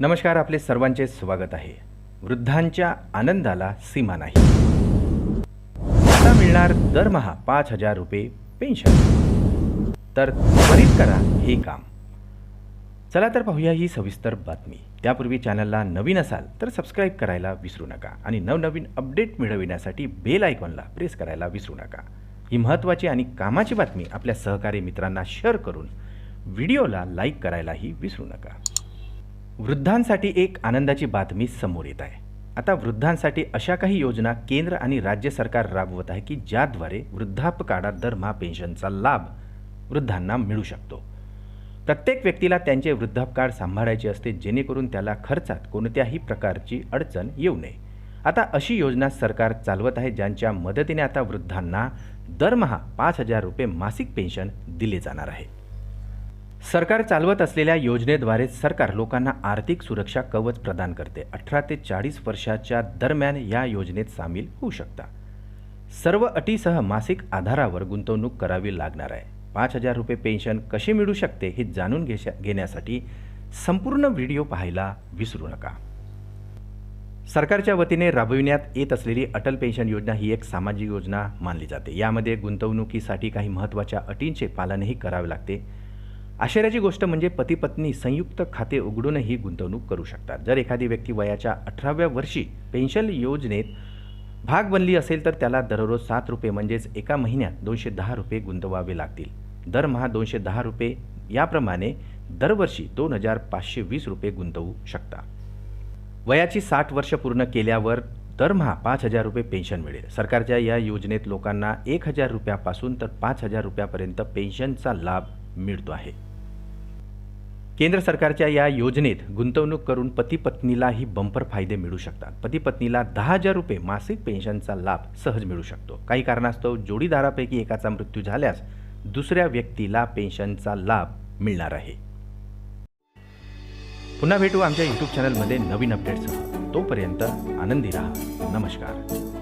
नमस्कार आपले सर्वांचे स्वागत आहे. वृद्धांच्या आनंदाला सीमा नाही. आता मिळणार दरमहा पाच हजार रुपये पेन्शन. तर त्वरित करा हे काम. चला तर पाहूया ही सविस्तर बातमी. त्यापूर्वी चॅनलला नवीन असाल तर सबस्क्राईब करायला विसरू नका आणि नवनवीन अपडेट मिळविण्यासाठी बेल आयकॉनला प्रेस करायला विसरू नका. ही महत्त्वाची आणि कामाची बातमी आपल्या सहकारी मित्रांना शेअर करून व्हिडिओला लाईक करायलाही विसरू नका. वृद्धांसाठी एक आनंदाची बातमी समोर येत आहे. आता वृद्धांसाठी अशा काही योजना केंद्र आणि राज्य सरकार राबवत आहे की ज्याद्वारे वृद्धापकाळात दरमहा पेन्शनचा लाभ वृद्धांना मिळू शकतो. प्रत्येक व्यक्तीला त्यांचे वृद्धापकाळ सांभाळायचे असते जेणेकरून त्याला खर्चात कोणत्याही प्रकारची अडचण येऊ नये. आता अशी योजना सरकार चालवत आहे ज्यांच्या मदतीने आता वृद्धांना दरमहा पाच हजार रुपये मासिक पेन्शन दिले जाणार आहे. सरकार चालवत असलेल्या योजनेद्वारे सरकार लोकांना आर्थिक सुरक्षा कवच प्रदान करते. अठरा ते चाळीस वर्षाच्या दरम्यान या योजनेत सामील होऊ शकता. सर्व अटीसह मासिक आधारावर गुंतवणूक करावी लागणार आहे. पाच हजार रुपये पेन्शन कसे मिळू शकते हे जाणून घेशा घेण्यासाठी संपूर्ण व्हिडिओ पाहायला विसरू नका. सरकारच्या वतीने राबविण्यात येत असलेली अटल पेन्शन योजना ही एक सामाजिक योजना मानली जाते. यामध्ये गुंतवणुकीसाठी काही महत्त्वाच्या अटींचे पालनही करावे लागते. आश्चर्याची गोष्ट म्हणजे पती पत्नी संयुक्त खाते उघडूनही गुंतवणूक करू शकतात. जर एखादी व्यक्ती वयाच्या अठराव्या वर्षी पेन्शन योजनेत भाग बनली असेल तर त्याला दररोज सात रुपये म्हणजेच एका महिन्यात दोनशे दहा रुपये गुंतवावे लागतील. दरमहा दोनशे दहा रुपये याप्रमाणे दरवर्षी दोन हजार पाचशे वीस रुपये गुंतवू शकता. वयाची साठ वर्ष पूर्ण केल्यावर दरमहा पाच हजार रुपये पेन्शन मिळेल. सरकारच्या या योजनेत लोकांना एक हजार रुपयापासून तर पाच हजार रुपयापर्यंत पेन्शनचा लाभ मिळतो आहे. केंद्र सरकारच्या या योजनेत गुंतवणूक करून पती पत्नीलाही बंपर फायदे मिळू शकतात. पती पत्नीला दहा हजार रुपये मासिक पेन्शनचा लाभ सहज मिळू शकतो. काही कारणास्तव जोडीदारापैकी एकाचा मृत्यू झाल्यास दुसऱ्या व्यक्तीला पेन्शनचा लाभ मिळणार आहे. पुन्हा भेटू आमच्या यूट्यूब चॅनलमध्ये नवीन अपडेट्ससह तोपर्यंत आनंदी राहा. नमस्कार.